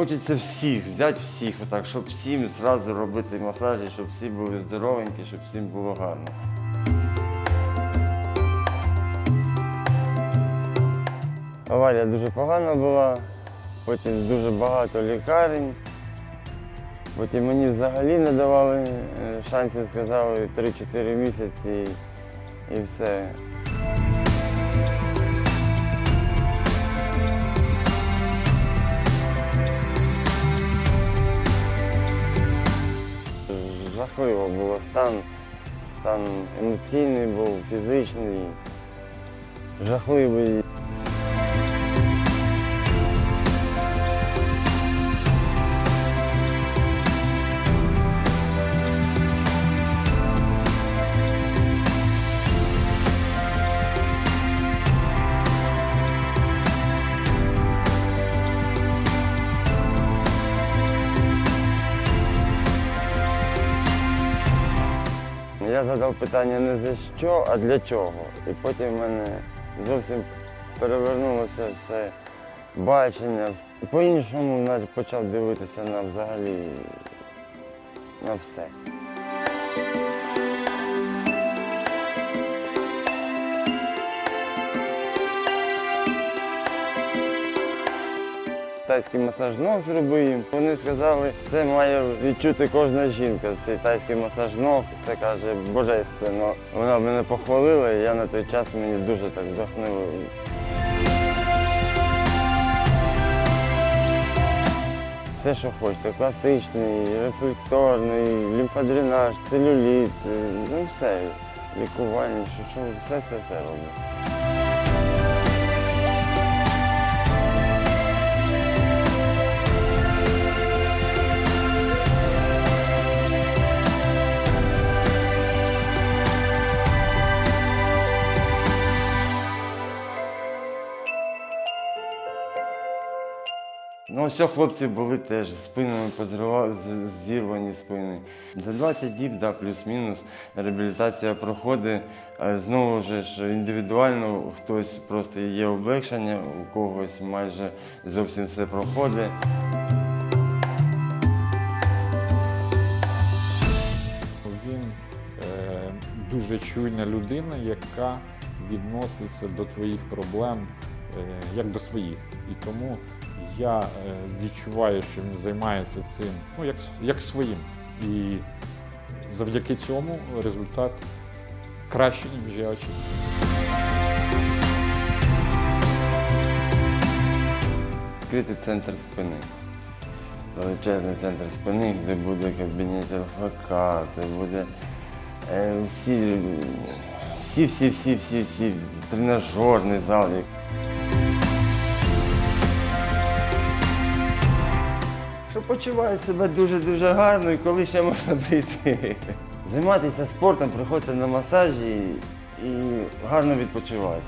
Хочеться всіх, взяти всіх, отак, щоб всім одразу робити масажі, щоб всі були здоровенькі, щоб всім було гарно. Аварія дуже погана була, потім дуже багато лікарень. Потім мені взагалі не давали е, шансів, сказали 3-4 місяці і все. Жахливо було стан, стан емоційний був, фізичний, жахливий. Я задав питання не за що, а для чого. І потім в мене зовсім перевернулося все бачення. По-іншому почав дивитися на взагалі на все. Тайський масаж ног зробив їм. Вони сказали, це має відчути кожна жінка. Цей тайський масаж ног, це каже божественно. Вона мене похвалила, і я на той час мені дуже так вдохнуло. Все, що хочете, класичний, рефлекторний, лімфодренаж, целюліт, е, ну все, лікування, що, що все це все робить. Ну, ось хлопці були теж спинами позривали, зірвані спини. За 20 діб, да, плюс-мінус, реабілітація проходить. Знову ж індивідуально хтось просто є облегшення, у когось майже зовсім все проходить. Він е, дуже чуйна людина, яка відноситься до твоїх проблем е, як до своїх. І тому я е, відчуваю, що він займається цим ну, як, як своїм. І завдяки цьому результат кращий, ніж я очікував. Відкритий центр спини. Величезний центр спини, де буде кабінет ЛФК, де буде е, всі, всі, всі, всі, всі, всі, тренажерний зал. Що почуває себе дуже-дуже гарно і коли ще можна прийти. Займатися спортом, приходьте на масажі і гарно відпочивайте.